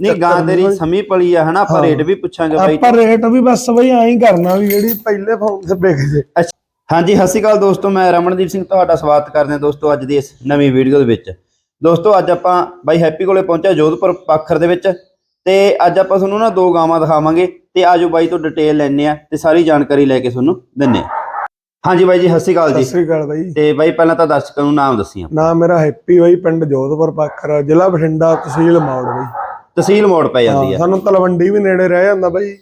ਨਹੀਂ ਗਾਂ ਤੇਰੀ ਸਮੀ ਪਲੀ ਆ ਹਨਾ? ਆਪਾਂ। ਰੇਟ ਵੀ ਪੁੱਛਾਂਗੇ ਬਾਈ। ਆਪਾਂ ਰੇਟ ਵੀ ਬਸ ਬਈ ਐਂ ਹੀ ਕਰਨਾ ਵੀ ਜਿਹੜੀ ਪਹਿਲੇ ਫੋਨ ਤੇ ਵਿਕ ਜੇ। ਹਾਂਜੀ ਸਤਿ ਸ਼੍ਰੀ ਅਕਾਲ ਦੋਸਤੋ ਮੈਂ ਰਮਨਦੀਪ ਸਿੰਘ ਤੁਹਾਡਾ ਸਵਾਗਤ ਕਰਦੇ ਹਾਂ ਦੋਸਤੋ ਅੱਜ ਦੀ ਇਸ ਨਵੀਂ ਵੀਡੀਓ ਦੇ ਵਿੱਚ। ਦੋਸਤੋ ਅੱਜ ਆਪਾਂ ਬਾਈ ਹੈਪੀ ਕੋਲੇ ਪਹੁੰਚਿਆ ਜੋਧਪੁਰ ਪਾਖਰ ਦੇ ਵਿੱਚ ਤੇ ਅੱਜ ਆਪਾਂ ਤੁਹਾਨੂੰ ਨਾ ਦੋ ਗਾਵਾਂ ਦਿਖਾਵਾਂਗੇ ਤੇ ਆਜੋ ਬਾਈ ਤੋਂ ਡਿਟੇਲ ਲੈਣੇ ਆ ਤੇ ਸਾਰੀ ਜਾਣਕਾਰੀ ਲੈ ਕੇ ਤੁਹਾਨੂੰ ਦਿੰਨੇ ਆ ਹਾਂਜੀ ਬਾਈ ਜੀ ਸਤਿ ਸ਼੍ਰੀ ਅਕਾਲ ਸਤਿ ਜੀ ਸ੍ਰੀ ਅਕਾਲ ਬਾਈ। ਤੇ ਬਾਈ ਪਹਿਲਾਂ ਤਾਂ ਦਰਸ਼ਕਾਂ ਨੂੰ ਨਾਮ ਦੱਸੀਆਂ। ਨਾਮ ਮੇਰਾ ਹੈਪੀ ਬਾਈ ਪਿੰਡ ਜੋਧਪੁਰ ਪਾਖਰ ਜ਼ਿਲ੍ਹਾ ਬਠਿੰਡਾ ਤਹਿਸੀਲ ਮੌੜ ਬਾਈ। ਤਹਿਸੀਲ ਮੋੜ ਪੈ ਜਾਂਦੀ ਹਾਂ, ਆ। ਸਾਨੂੰ ਤਲਵੰਡੀ ਵੀ ਨੇੜੇ ਰਹਿ ਜਾਂਦਾ ਬਾਈ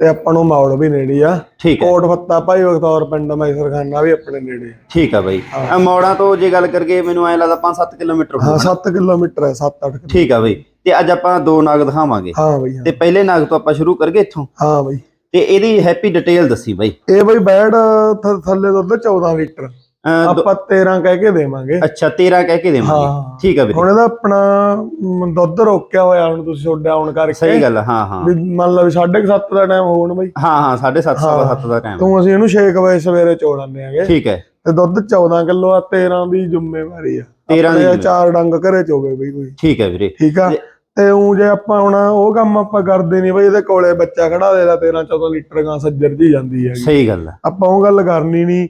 ਤੇ ਆਪਾਂ ਨੂੰ ਮੌੜ ਵੀ ਨੇੜੇ ਆ। ਠੀਕ ਹੈ। ਕੋਟ ਫੱਤਾ ਭਾਈ ਬਖਤੌਰ ਪਿੰਡ ਮੈਸਰਖਾਨਾ ਵੀ ਆਪਣੇ ਨੇੜੇ। ਠੀਕ ਆ ਬਾਈ। ਆ ਮੋੜਾਂ ਤੋਂ ਜੇ ਗੱਲ ਕਰਕੇ ਮੈਨੂੰ ਐ ਲੱਗਦਾ 5-7 ਕਿਲੋਮੀਟਰ ਹਾਂ ਹੋਊਗਾ 7 ਕਿਲੋਮੀਟਰ ਹੈ 7-8 ਠੀਕ ਆ ਬਾਈ। ਤੇ ਅੱਜ ਆਪਾਂ ਦੋ ਨਾਗ ਦਿਖਾਵਾਂਗੇ। ਹਾਂ ਬਾਈ। ਤੇ ਪਹਿਲੇ ਨਾਗ ਤੋਂ ਆਪਾਂ ਸ਼ੁਰੂ ਕਰਗੇ ਇੱਥੋਂ। ਹਾਂ ਬਾਈ। ਤੇ ਇਹਦੀ ਹੈਪੀ ਡਿਟੇਲ ਦੱਸੀ ਬਾਈ। ਇਹ ਬਾਈ ਬੈੜ ਥੱਲੇ ਦੁੱਧ 14 ਲੀਟਰ। ਆਪਾਂ 13 ਕਹਿ ਕੇ ਦੇਵਾਂਗੇ। ਅੱਛਾ 13 ਕਹਿ ਕੇ ਦੇਵਾਂਗੇ। ਹਾਂ। ਠੀਕ ਆ ਵੀਰੇ। ਹੁਣ ਇਹਦਾ ਆਪਣਾ ਦੁੱਧ ਰੋਕਿਆ ਹੋਇਆ ਹੁਣ ਤੁਸੀਂ ਛੋੜਿਆ ਆਉਣ ਕਰਕੇ। ਸਹੀ ਗੱਲ ਹਾਂ ਹਾਂ। ਵੀ ਮੰਨ ਲਓ 7:30 ਦਾ ਟਾਈਮ ਹੋਣ ਬਾਈ। ਹਾਂ ਹਾਂ 7:30 ਸਵਾ 7 ਦਾ ਟਾਈਮ ਤੂੰ ਅਸੀਂ ਇਹਨੂੰ 6 ਵਜੇ ਸਵੇਰੇ ਚੋੜਾਂਦੇ ਆਂਗੇ ਠੀਕ ਹੈ। ਤੇ ਦੁੱਧ 14 ਕਿਲੋ ਆ 13 ਦੀ ਜ਼ਿੰਮੇਵਾਰੀ ਆ। 13 ਦੀ ਚਾਰ ਡੰਗ ਘਰੇ ਚੋਵੇ ਬਈ ਕੋਈ। ਠੀਕ ਹੈ ਵੀਰੇ। ਠੀਕ ਆ? ਤੇ- ਉਹ ਜੇ ਆਪਾਂ ਹੁਣ ਉਹ ਕੰਮ ਆਪਾਂ ਕਰਦੇ ਨਹੀਂ ਬਈ ਇਹਦੇ ਕੋਲੇ ਬੱਚਾ ਖੜਾ ਦੇਦਾ 13 14 ਲੀਟਰ ਗਾਂ ਸੱਜਰ ਜੀ ਜਾਂਦੀ ਹੈਗੀ। ਸਹੀ ਗੱਲ ਆ। ਆਪਾਂ ਉਹ ਗੱਲ ਕਰਨੀ ਨਹੀਂ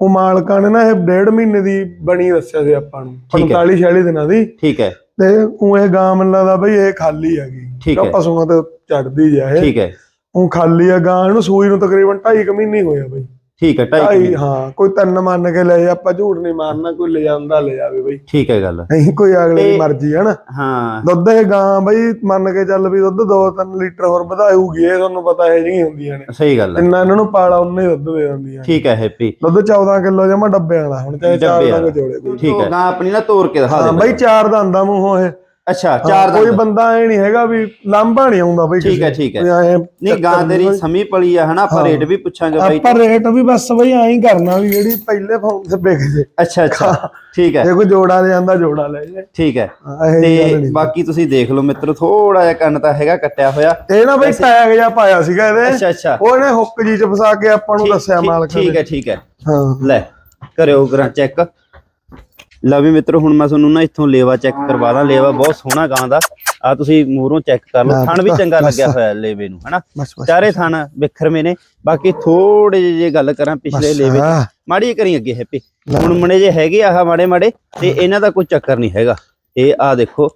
ਉਹ ਮਾਲਕਾਂ ਨੇ ਨਾ ਇਹ ਡੇਢ ਮਹੀਨੇ ਦੀ ਬਣੀ ਦੱਸਿਆ ਸੀ ਆਪਾਂ ਨੂੰ ਠੀਕ ਹੈ। 45 46 ਦਿਨਾਂ ਦੀ। ਠੀਕ ਹੈ। ਤੇ ਉਹ ਇਹ ਗਾਂ ਮੈਨੂੰ ਲੱਗਦਾ ਬਈ ਇਹ ਖਾਲੀ ਹੈਗੀ। ਠੀਕ ਹੈ। ਪਸ਼ੂਆਂ ਤੇ ਚੜਦੀ ਜਾ ਇਹ। ਠੀਕ ਹੈ। ਉਹ ਖਾਲੀ ਆ ਗਾਂ ਇਹਨੂੰ ਸੂਈ ਨੂੰ ਤਕਰੀਬਨ 2.5 ਮਹੀਨੇ ਹੋਇਆ ਬਈ। ਠੀਕ ਹੈ ਢਾਈ ਢਾਈ ਕਿੱਲੇ। ਹਾਂ ਕੋਈ ਤਿੰਨ ਮੰਨ ਕੇ ਲੈ ਜਾ ਆਪਾਂ ਝੂਠ ਨਹੀਂ ਮਾਰਨਾ ਕੋਈ ਲੈ ਜਾਂਦਾ ਲੈ ਜਾਵੇ ਬਈ। ਠੀਕ ਹੈ ਗੱਲ। ਨਹੀਂ ਕੋਈ ਅਗਲੇ ਦੀ ਤੇ- ਮਰਜ਼ੀ ਹੈ ਨਾ। ਹਾਂ। ਦੁੱਧ ਇਹ ਗਾਂ ਬਈ ਮੰਨ ਕੇ ਚੱਲ ਵੀ ਦੁੱਧ 2-3 ਲੀਟਰ ਹੋਰ ਵਧਾਊਗੀ ਇਹ ਤੁਹਾਨੂੰ ਪਤਾ ਇਹ ਜਿਹੀਆਂ ਹੁੰਦੀਆਂ ਨੇ। ਸਹੀ ਗੱਲ ਆ ਜਿੰਨਾ ਇਹਨਾਂ ਨੂੰ ਪਾਲਾ ਉਨਾ ਹੀ ਦੁੱਧ ਦੇ ਦਿੰਦੀਆਂ ਨੇ। ਠੀਕ ਹੈ ਹੈਪੀ। ਦੁੱਧ 14 ਕਿਲੋ ਜਮਾ ਡੱਬੇ ਵਾਲਾ ਹੁਣ ਚਾਹੇ ਚਾਰ ਡੱਬੇ ਵਾਲਾ। ਜੋੜੇ ਕੋਈ। ਠੀਕ ਹੈ। ਗਾਂ ਆਪਣੀ ਨਾ ਤੋੜ ਕੇ ਦਿਖਾ ਹਾਂ ਦੇ ਬਈ ਚਾਰ ਦਾ ਆਂਦਾ ਮੂੰਹੋਂ ਇਹ। ਅੱਛਾ ਚਾਰ ਕੋਈ ਬੰਦਾ ਐ ਨਹੀਂ ਹੈਗਾ ਵੀ ਲਾਂਭਾ ਨਹੀਂ ਆਉਂਦਾ ਬਈ ਠੀਕ ਹੈ ਠੀਕ ਹੈ। ਨਹੀਂ ਗਾਂ ਤੇਰੀ ਸਮੀ ਪਲੀ ਆ ਹਨਾ ਆਪਾਂ। ਰੇਟ ਵੀ ਪੁੱਛਾਂਗੇ ਬਾਈ। ਆਪਾਂ ਰੇਟ ਵੀ ਬਸ ਬਈ ਐਂ ਹੀ ਕਰਨਾ ਵੀ ਜਿਹੜੀ ਪਹਿਲੇ ਫੋਨ ਤੇ ਵਿਕ ਜੇ। ਅੱਛਾ ਅੱਛਾ। ਠੀਕ ਹੈ। ਜੇ ਕੋਈ ਜੋੜਾ ਲੈ ਜਾਂਦਾ ਜੋੜਾ ਲੈ ਜੇ ਠੀਕ ਹੈ। ਤੇ ਬਾਕੀ ਤੁਸੀਂ ਦੇਖ ਲਓ ਮਿੱਤਰੋ ਥੋੜਾ ਜਿਹਾ ਕੰਨ ਤਾਂ ਹੈਗਾ ਕੱਟਿਆ ਹੋਇਆ। ਇਹ ਨਾ ਬਈ ਟੈਗ ਜਿਹਾ ਪਾਇਆ ਸੀਗਾ ਇਹਦੇ। ਅੱਛਾ ਅੱਛਾ। ਉਹ ਇਹਨੇ ਹੁੱਕ ਜੀ ਚ ਫਸਾ ਕੇ ਆਪਾਂ ਨੂੰ ਦੱਸਿਆ ਮਾਲਕ ਠੀਕ ਹੈ ਠੀਕ ਹੈ। ਹਾਂ। ਲੈ ਕਰਿਓ ਕਰਾਂ ਚੈੱਕ। ਲਓ ਵੀ ਮਿੱਤਰੋ ਹੁਣ ਮੈਂ ਤੁਹਾਨੂੰ ਨਾ ਇੱਥੋਂ ਲੇਵਾ ਚੈੱਕ ਕਰਵਾ ਦਾਂ। ਲੇਵਾ ਬਹੁਤ ਸੋਹਣਾ ਗਾਂ ਦਾ। ਆ ਤੁਸੀਂ ਮੂਹਰੋਂ ਚੈੱਕ ਕਰ ਲਓ। ਥਣ ਵੀ ਚੰਗਾ। ਲੱਗਿਆ ਹੋਇਆ ਲੇਵੇ ਨੂੰ ਹਨਾ? ਚਾਰੇ ਥਣ ਵਿਖਰਵੇਂ ਨੇ। ਬਾਕੀ ਥੋੜੇ ਜਿਹੇ ਜੇ ਗੱਲ ਕਰਾਂ ਪਿਛਲੇ ਲੇਵੇ ਮਾੜੀ ਕਰੀ ਅੱਗੇ ਹੈਪੀ। ਹੁਣ ਮਣੇ ਜੇ ਹੈਗੇ ਆਹ ਮਾੜੇ ਮਾੜੇ ਤੇ ਇਹਨਾਂ ਦਾ ਕੋਈ ਚੱਕਰ ਨਹੀਂ ਹੈਗਾ। ਇਹ ਆ ਦੇਖੋ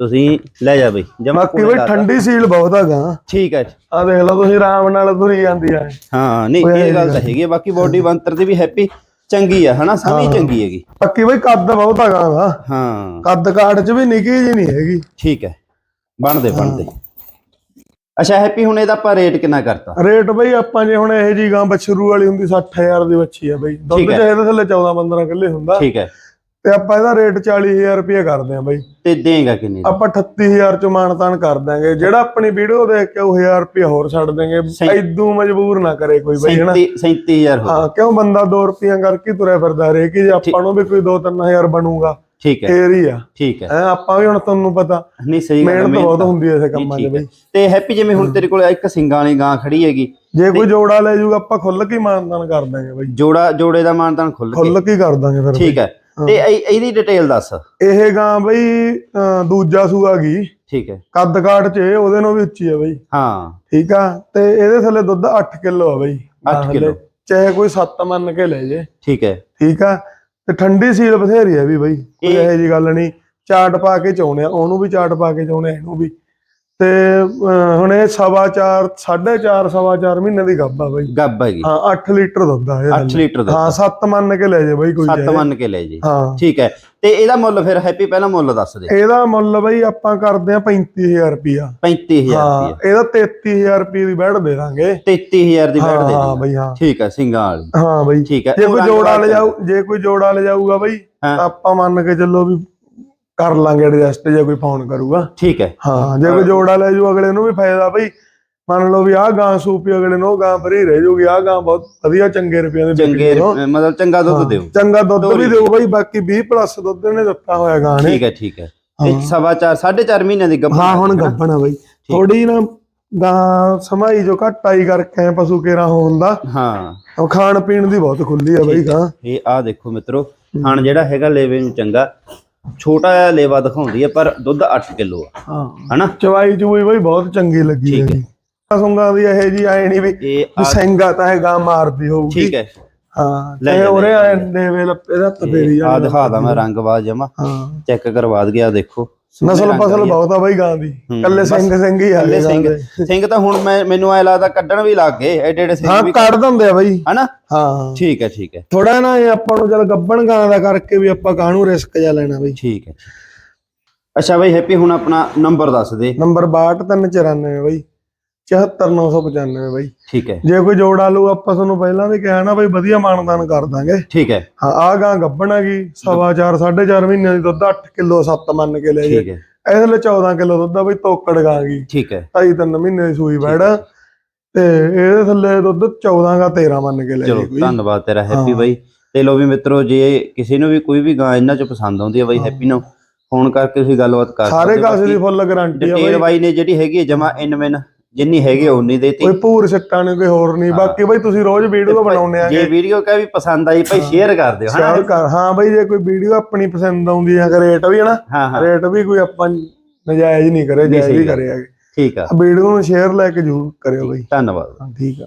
ਤੁਸੀਂ ਲੈ ਜਾ ਬਈ। ਜਮਾ ਬਾਕੀ ਬਈ ਠੰਡੀ ਸੀਲ ਬਹੁਤ ਹੈਗਾ ਠੀਕ ਹੈ ਆ ਦੇਖ ਲਓ ਤੁਸੀਂ ਆਰਾਮ ਨਾਲ ਤੁਰੀ ਜਾਂਦੀ ਆ। ਹਾਂ ਨਹੀਂ ਕੋਈ ਇਹ ਗੱਲ ਤਾਂ ਹੈਗੀ ਹੈ, ਬਾਕੀ ਬੋਡੀ ਬੰਤਰ ਦੀ ਵੀ ਹੈਪੀ। ਚੰਗੀ ਆ ਹਨਾ? ਸਮੀ ਚੰਗੀ ਹੈਗੀ। ਬਾਕੀ ਬਈ ਕੱਦ ਬਹੁਤ ਹੈਗਾ ਦਾ ਹਾਂ। ਕੱਦ ਕਾਠ ਚ ਵੀ ਨਿੱਕੀ ਜੀ ਨਹੀਂ ਹੈਗੀ। ਠੀਕ ਹੈ। ਬਣਦੇ ਬਣਦੇ। ਅੱਛਾ ਹੈਪੀ ਹੁਣ ਇਹਦਾ ਆਪਾਂ ਰੇਟ ਕਿੰਨਾ ਕਰਤਾ? ਰੇਟ ਬਈ ਆਪਾਂ ਜੇ ਹੁਣ ਇਹ ਜੀ ਗਾਂ ਬਛਰੂ ਵਾਲੀ ਹੁੰਦੀ 60000 ਦੀ ਬੱਚੀ ਆ ਬਈ। ਦੁੱਧ। ਚ ਇਹਦੇ ਥੱਲੇ 14 15 ਕਿੱਲੇ ਹੁੰਦਾ। ਠੀਕ ਹੈ। ਤੇ ਆਪਾਂ ਇਹਦਾ ਰੇਟ 40000 ਰੁਪਏ ਕਰਦੇ ਆ ਬਈ। ਤੇ ਦੇਗਾ ਕਿੰਨੇ? ਆਪਾਂ 38000 ਚ ਮਾਨਤਾਨ ਕਰ ਦਾਂਗੇ ਜਿਹੜਾ ਆਪਣੀ ਵੀਡੀਓ ਦੇਖ ਕੇ ਉਹ 1000 ਰੁਪਏ ਹੋਰ ਛੱਡ ਦੇਂਗੇ। ਐਦੂ ਮਜਬੂਰ ਨਾ ਕਰੇ ਕੋਈ ਬਈ ਹਨਾ? 37 37000 ਹੋ ਕਿਉਂ ਬੰਦਾ 2 ਰੁਪਈਆ ਕਰਕੇ ਹੀ ਤੁਰਿਆ ਫਿਰਦਾ ਰੇ ਕਿ ਜੇ ਆਪਾਂ ਨੂੰ ਵੀ ਕੋਈ 2-3000 ਬਣੂਗਾ। ਠੀਕ ਹੈ। ਫੇਰ ਹੀ ਆ। ਠੀਕ ਹੈ। ਆਪਾਂ ਵੀ ਹੁਣ ਤੁਹਾਨੂੰ ਪਤਾ। ਨਹੀਂ ਸਹੀ ਗੱਲ ਮਿਹਨਤ ਬਹੁਤ ਹੁੰਦੀ ਐ ਇਸੇ ਕੰਮਾਂ 'ਚ। ਬਈ। ਤੇ ਹੈਪੀ ਜਿਵੇਂ ਹੁਣ ਤੇਰੇ ਕੋਲ ਇੱਕ ਸਿੰਗਾਂ ਵਾਲੀ ਗਾਂ ਖੜੀ ਹੈਗੀ। ਜੇ ਕੋਈ ਜੋੜਾ ਲੈ ਜਾਊਗਾ ਆਪਾਂ ਖੁੱਲ ਕੇ ਹੀ ਮਾਨਤਾਨ ਕਰ ਦਾਂਗੇ ਬਈ। ਜੋੜਾ ਜੋੜੇ ਦਾ ਮਾਨਤਾਨ ਖੁੱਲ ਕੇ ਖੁੱਲ ਕੇ ਕਰ ਦਾਂਗੇ ਫਿਰ ਠੀਕ ਹੈ। ਤੇ ਇਹ- ਇਹਦੀ ਡਿਟੇਲ ਦੱਸ। ਇਹ ਗਾਂ ਬਈ ਅਹ, ਦੂਜਾ ਸੂਆ ਗਈ। ਠੀਕ ਹੈ। ਕੱਦ ਕਾਠ 'ਚ ਇਹ ਉਹਦੇ ਨਾਲੋਂ ਵੀ ਉੱਚੀ ਆ ਬਈ। ਹਾਂ। ਠੀਕ ਆ? ਤੇ ਇਹਦੇ ਥੱਲੇ ਦੁੱਧ 8 ਕਿਲੋ ਆ ਬਈ। ਅੱਠ ਗਾਂ ਕਿੱਲੋ। ਥੱਲੇ। ਚਾਹੇ ਕੋਈ 7 ਮੰਨ ਕੇ ਲੈ ਜੇ। ਠੀਕ ਹੈ। ਠੀਕ ਆ? ਤੇ ਠੰਡੀ ਸੀਲ ਬਥੇਰੀ ਆ ਵੀ ਬਈ। ਕੋਈ ਇਹ- ਇਹੋ ਜੀ ਗੱਲ ਨਹੀਂ। ਚਾਟ ਪਾ ਕੇ ਚਾਉਣੇ ਆ। ਉਹਨੂੰ ਵੀ ਚਾਟ ਪਾ ਕੇ ਚਾਉਣੇ ਆ ਇਹਨੂੰ ਵੀ। ਤੇ ਹੁਣ ਇਹ ਸਵਾ ਚਾਰ ਸਾਢੇ ਚਾਰ ਸਵਾ ਚਾਰ ਮਹੀਨੇ ਦੀ ਗੱਭ ਆ ਬਈ। ਗੱਬ ਹੈਗੀ ਹਾਂ 8 ਲੀਟਰ ਦੁੱਧ ਆ ਇਹ 8 ਥੱਲੇ। ਲੀਟਰ ਦਾ ਹਾਂ 7 ਮੰਨ ਕੇ ਲੈ ਜੇ ਬਈ ਕੋਈ ਸੱਤ ਜਾਏ। ਮੰਨ ਕੇ ਲੈ ਜੀ। ਹਾਂ। ਠੀਕ ਹੈ। ਤੇ ਇਹਦਾ ਮੁੱਲ ਫਿਰ ਹੈਪੀ ਪਹਿਲਾਂ ਮੁੱਲ ਦੱਸ ਦੇ। ਇਹਦਾ ਮੁੱਲ ਬਈ ਆਪਾਂ ਕਰਦੇ ਆ 35000 ਰੁਪਿਆ 35000 ਹਾਂ ਰੁਪਏ ਇਹਦਾ 33000 ਰੁਪਏ ਦੀ ਬੈਠ ਦੇ ਦਾਂਗੇ। 33000 ਦੀ ਬੈਠ ਦੇ ਹਾਂ ਬਈ ਹਾਂ। ਠੀਕ ਹੈ ਸਿੰਘਾਂ ਵਾਲੀ। ਹਾਂ ਬਈ। ਠੀਕ ਹੈ। ਜੇ ਕੋਈ ਜੋੜਾ ਲੈ ਜਾਊ ਜੇ ਕੋਈ ਜੋੜਾ ਲੈ ਜਾਊਗਾ ਬਈ ਆਪਾਂ ਮੰਨ ਕੇ ਚੱਲੋ ਵੀ ਕਰ ਲਾਂਗੇ ਐਡਜਸਟ ਜੇ ਕੋਈ ਫੋਨ ਕਰੂਗਾ। ਠੀਕ ਹੈ। ਹਾਂ ਜੇ ਕੋਈ ਜੋੜਾ ਲੈ ਜਾਊ ਅਗਲੇ ਨੂੰ ਵੀ ਫਾਇਦਾ ਬਈ। ਮੰਨ ਲਓ ਵੀ ਆਹ ਗਾਂ ਸੂਪੀ ਅਗਲੇ ਨੂੰ ਗਾਂ ਫਰੀ ਰਹਿ ਜਾਊਗੀ ਆਹ ਗਾਂ ਬਹੁਤ ਵਧੀਆ ਚੰਗੇ ਰੁਪਈਆਂ ਦੀ ਚੰਗੇ ਆ। ਮਤਲਬ ਚੰਗਾ ਦੁੱਧ ਦਿਓ। ਚੰਗਾ ਦੁੱਧ। ਵੀ ਦਿਓ ਬਈ ਬਾਕੀ 20 ਪਲੱਸ ਦੁੱਧ ਇਹਨੇ ਦਿੱਤਾ ਹੋਇਆ ਗਾਂ ਨੇ। ਠੀਕ ਹੈ ਠੀਕ ਹੈ। ਤੇ ਸਵਾ ਚਾਰ ਸਾਢੇ ਚਾਰ ਮਹੀਨਿਆਂ ਦੀ ਗੱਭਣ ਹਾਂ ਹੁਣ ਨਾ? ਗੱਭਣਾ ਬਈ। ਥੋੜੀ ਨਾ ਗਾਂ ਸਮਾਈ ਜੋ ਘੱਟ ਆਈ ਕਰਕੇ ਪਸ਼ੂ ਕੇਰਾ ਹੋਣ ਦਾ। ਹਾਂ। ਉਹ ਖਾਣ ਪੀਣ ਦੀ ਬਹੁਤ ਖੁੱਲੀ ਆ ਬਈ ਗਾਂ। ਇਹ ਆ ਦੇਖੋ ਮਿੱਤਰੋ ਹਣ ਜਿਹੜਾ ਹੈਗਾ ਲੇਵੇ ਨੂੰ ਚੰਗਾ। ਛੋਟਾ ਜਿਹਾ ਲੇਵਾ ਦਿਖਾਉਂਦੀ ਹੈ ਪਰ ਦੁੱਧ 8 ਕਿਲੋ ਆ। ਹਾਂ। ਹਨਾ? ਚਵਾਈ ਚੂਈ ਬਈ ਬਹੁਤ ਚੰਗੀ ਲੱਗੀ ਹੈ। ਹੈਗੀ ਸੰਗਾ ਦੀ ਇਹ ਜੀ ਆਏ ਨਹੀਂ ਵੀ ਸਿੰਘਾ ਤਾਂ ਇਹ ਗਾਂ ਮਾਰਦੀ ਹੋਊਗੀ। ਠੀਕ ਹੈ। ਹਾਂ ਲੈ ਜਾ, ਲੈ ਆਏ ਜਾ। ਦੇਵੇ ਲੱਪੇ ਦਾ ਤਪੇਰੀ ਆ ਦਿਖਾ ਦਾਂ ਮੈਂ ਰੰਗਬਾਜ਼ ਜਮਾ। ਹਾਂ। ਚੈੱਕ ਕਰਵਾ ਗਿਆ ਦੇਖੋ। ਨਸਲ ਫਸਲ। ਬਹੁਤ ਆ ਬਈ ਗਾਂ ਦੀ। ਕੱਲੇ ਸਿੰਘ ਸਿੰਘ ਹੀ ਆ ਕੱਲੇ ਗਾਂ। ਸਿੰਘ। ਸਿੰਘ ਤਾਂ ਹੁਣ ਮੈਂ ਮੈਨੂੰ ਐ ਲੱਗਦਾ ਕੱਢਣ ਵੀ ਲੱਗ ਗਏ ਐਡੇ ਐਡੇ ਸਿੰਘ ਹਾਂ ਵੀ ਕੱਢ ਦਿੰਦੇ ਆ ਬਈ। ਹਨਾ? ਹਾਂ। ਠੀਕ ਹੈ ਠੀਕ ਹੈ। ਥੋੜਾ ਨਾ ਇਹ ਆਪਾਂ ਨੂੰ ਚੱਲ ਗੱਬਣ ਗਾਂ ਦਾ ਕਰਕੇ ਵੀ ਆਪਾਂ ਕਾਹਨੂੰ ਰਿਸਕ ਜਾ ਲੈਣਾ ਬਈ। ਠੀਕ ਹੈ ਅੱਛਾ ਬਈ ਹੈਪੀ ਹੁਣ ਆਪਣਾ ਨੰਬਰ ਦੱਸ ਦੇ। ਨੰਬਰ 62394 ਬਈ। 74995 ਬਈ। ਠੀਕ ਹੈ। ਜੇ ਕੋਈ ਜੋੜਾ ਲੂ ਆਪਾਂ ਤੁਹਾਨੂੰ ਪਹਿਲਾਂ ਵੀ ਕਿਹਾ ਨਾ ਬਈ ਵਧੀਆ ਮਾਨਦਾਨ ਕਰ ਦਾਂਗੇ। ਠੀਕ ਹੈ। ਹਾਂ ਆ ਗਾਂ ਗੱਬਣ ਹੈਗੀ ਸਵਾ ਚਾਰ ਸਾਢੇ ਚਾਰ ਮਹੀਨਿਆਂ ਦੀ ਦੁੱਧ 8 ਕਿਲੋ 7 ਮੰਨ ਕੇ ਲੈ ਜੇ। ਠੀਕ ਹੈ। ਇਹਦੇ ਲਈ 14 ਕਿਲੋ ਦੁੱਧ ਆ ਬਈ ਤੋਕੜ ਗਾਂ ਗਈ ਠੀਕ ਹੈ। ਢਾਈ ਤਿੰਨ ਮਹੀਨੇ ਦੀ ਸੂਈ ਬੈੜ ਤੇ ਇਹਦੇ ਥੱਲੇ ਦੁੱਧ 14 ਦਾ 13 ਮੰਨ ਕੇ ਲੈ ਜੇ ਕੋਈ। ਧੰਨਵਾਦ ਤੇਰਾ ਹੈਪੀ। ਬਾਈ। ਤੇ ਲੋ ਵੀ ਮਿੱਤਰੋ ਜੇ ਕਿਸੇ ਨੂੰ ਵੀ ਕੋਈ ਵੀ ਗਾਂ ਇਹਨਾਂ ਚੋਂ ਪਸੰਦ ਆਉਂਦੀ ਹੈ ਬਾਈ ਹੈਪੀ ਨੂੰ ਫੋਨ ਕਰਕੇ ਤੁਸੀਂ ਗੱਲਬਾਤ ਕਰ ਸਾਰੇ ਸਕਦੇ ਹੋ। ਕਾਸੇ ਦੀ ਫੁੱਲ ਗਾਰੰਟੀ ਆ ਬਈ। ਬਾਈ ਨੇ ਜਿਹੜੀ ਹੈਗੀ ਜਮਾ ਇਨਮਨ ਜਿੰਨੀ ਹੈਗੀ ਆ ਉਨੀ ਦੇਤੀ ਕੋਈ ਭੂਰ ਸਿੱਟਾਂ ਨੇ ਕੋਈ ਹੋਰ ਨਹੀਂ ਬਾਕੀ ਬਈ ਤੁਸੀਂ ਰੋਜ਼ ਵੀਡੀਓ ਬਣਾਉਂਦੇ ਜੇ ਆਗੇ। ਵੀਡੀਓ ਕਾ ਵੀ ਪਸੰਦ ਆਈ ਭਾਈ ਸ਼ੇਅਰ ਕਰ ਦਿਓ ਹਨਾ? ਸ਼ੇਅਰ ਕਰ। ਹਾਂ ਬਈ ਜੇ ਕੋਈ ਵੀਡੀਓ ਆਪਣੀ ਪਸੰਦ ਆਉਂਦੀ ਹੈ ਰੇਟ ਵੀ ਹੈ ਨਾ ਹਾਂ ਹਾਂ। ਰੇਟ ਵੀ ਕੋਈ ਆਪਾਂ ਨਜਾਇਜ਼ ਨਹੀਂ ਕਰੇ ਨਹੀਂ, ਜਾਇਜ਼ ਹੀ। ਕਰਿਆ ਠੀਕ ਆ। ਵੀਡੀਓ ਨੂੰ ਸ਼ੇਅਰ ਲੈ ਕੇ ਜ਼ਰੂਰ ਕਰਿਓ ਬਈ। ਧੰਨਵਾਦ। ਠੀਕ ਆ।